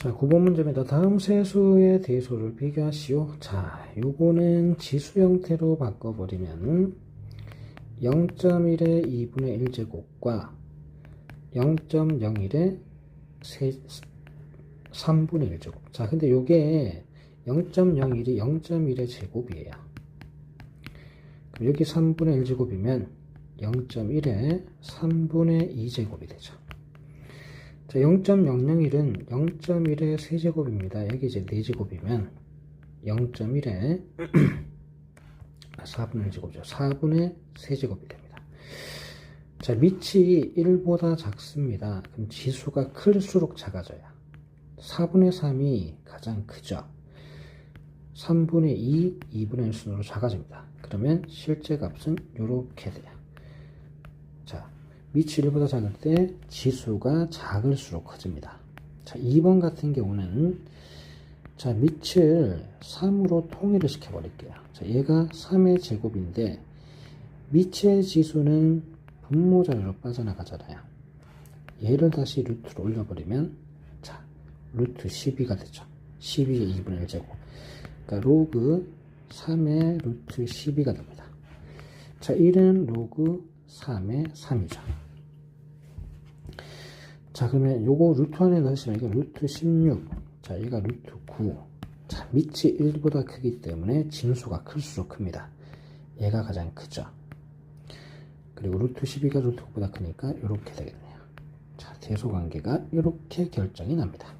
자, 9번 문제입니다. 다음 세수의 대소를 비교하시오. 자, 요거는 지수 형태로 바꿔버리면 0.1의 2분의 1제곱과 0.01의 3분의 1제곱. 자, 근데 요게 0.01이 0.1의 제곱이에요. 그럼 여기 3분의 1제곱이면 0.1의 3분의 2제곱이 되죠. 자, 0.001은 0.1의 세제곱입니다. 여기 이제 4제곱이면 0.1의 4분의 1제곱이죠. 4분의 세제곱이 됩니다. 자, 밑이 1보다 작습니다. 그럼 지수가 클수록 작아져요. 4분의 3이 가장 크죠. 3분의 2, 2분의 1 순으로 작아집니다. 그러면 실제 값은 이렇게 돼요. 자, 밑이 1보다 작을 때 지수가 작을수록 커집니다. 자, 2번 같은 경우는 자, 밑을 3으로 통일을 시켜버릴게요. 자, 얘가 3의 제곱인데 밑의 지수는 분모자료로 빠져나가잖아요. 얘를 다시 루트로 올려버리면 자, 루트 12가 되죠. 12의 2분의 1제곱. 그러니까 로그 3의 루트 12가 됩니다. 자, 1은 로그 3의 3이죠. 자, 그러면 요거 루트 안에 넣으시면 이게 루트 16. 자, 얘가 루트 9. 자, 밑이 1보다 크기 때문에 진수가 클수록 큽니다. 얘가 가장 크죠. 그리고 루트 12가 루트 9보다 크니까 이렇게 되겠네요. 자, 대소 관계가 이렇게 결정이 납니다.